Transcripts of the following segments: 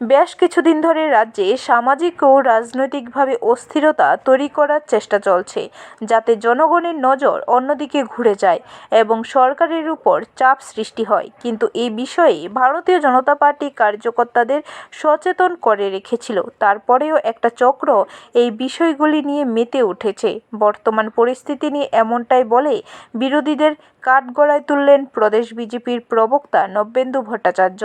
বেশ কিছুদিন ধরে রাজ্যে সামাজিক ও রাজনৈতিকভাবে অস্থিরতা তৈরি করার চেষ্টা চলছে, যাতে জনগণের নজর অন্যদিকে ঘুরে যায় এবং সরকারের উপর চাপ সৃষ্টি হয়। কিন্তু এই বিষয়ে ভারতীয় জনতা পার্টি কার্যকর্তাদের সচেতন করে রেখেছিল। তারপরেও একটা চক্র এই বিষয়গুলি নিয়ে মেতে উঠেছে। বর্তমান পরিস্থিতি নিয়ে এমনটাই বলে বিরোধীদের কাঠগড়ায় তুললেন প্রদেশ বিজেপির প্রবক্তা নব্যেন্দু ভট্টাচার্য।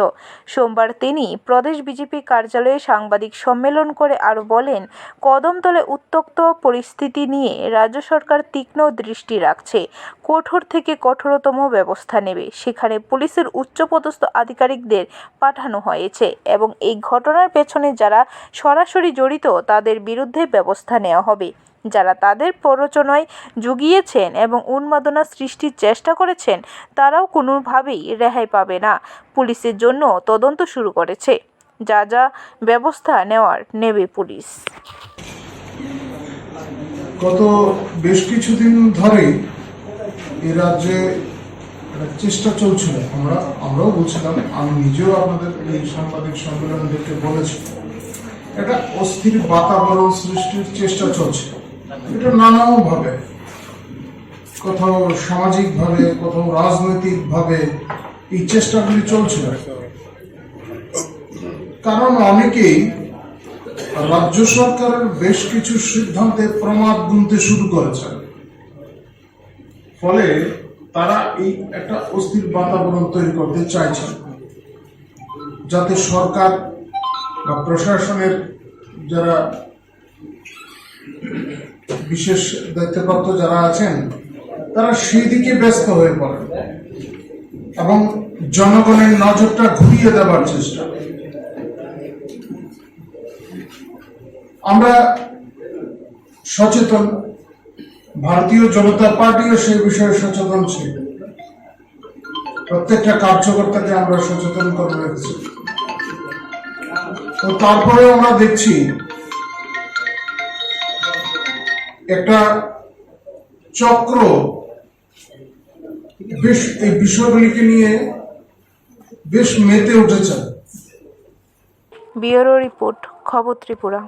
সোমবার তিনি প্রদেশ বিজেপি কার্যালয়ে সাংবাদিক সম্মেলন করে আরও বলেন কদমতলে উত্তপ্ত পরিস্থিতি নিয়ে রাজ্য সরকার তীক্ষ্ণ দৃষ্টি রাখছে। কঠোর থেকে কঠোরতম ব্যবস্থা নেবে। সেখানে পুলিশের উচ্চপদস্থ আধিকারিকদের পাঠানো হয়েছে এবং এই ঘটনার পেছনে যারা সরাসরি জড়িত, তাদের বিরুদ্ধে ব্যবস্থা নেওয়া হবে। যারা তাদের প্ররোচনায় জুগিয়েছেন এবং উন্মাদনা সৃষ্টির চেষ্টা করেছেন, তারাও কোনোভাবেই রেহাই পাবে না। পুলিশের জন্য তদন্ত শুরু করেছে। যা যা ব্যবস্থা নেওয়ার নেবে পুলিশ। গত বেশ কিছুদিন ধরেই এই রাজ্যে চেষ্টা চলছিল। আমরা, আমরাও বলছিলাম, আমি নিজেও আপনাদের এই সাংবাদিক সম্মেলনদেরকে বলেছি, একটা অস্থির বাতাবরণ সৃষ্টির চেষ্টা চলছে। এটা নানাভাবে কোথাও সামাজিকভাবে, কোথাও রাজনৈতিকভাবে এই চেষ্টাগুলি চলছিল। কারণ অনেকেই রাজ্য সরকারের বেশ কিছু সিদ্ধান্তে প্রমাদ গুনতে শুরু করেছেন ফলে তারা এই একটা অস্থির বাতাবরণ তৈরি করতে চাইছেন যাতে সরকার বা প্রশাসনের যারা বিশেষ দায়িত্বপ্রাপ্ত যারা আছেন, তারা সেই দিকে ব্যস্ত হয়ে পড়েন এবং জনগণের নজরটা ঘুরিয়ে দেওয়ার চেষ্টা। আমরা সচেতন, ভারতীয় জনতা পার্টিও সেই বিষয়ে সচেতন ছিল প্রত্যেকটা কার্যকর্তাকে আমরা সচেতন করে রেখেছি। তো তারপরে আমরা দেখছি, একটা চক্র বেশ, এই বিষয়গুলিকে নিয়ে বেশ মেতে উঠেছে। ব্যুরো রিপোর্ট, খবর ত্রিপুরা।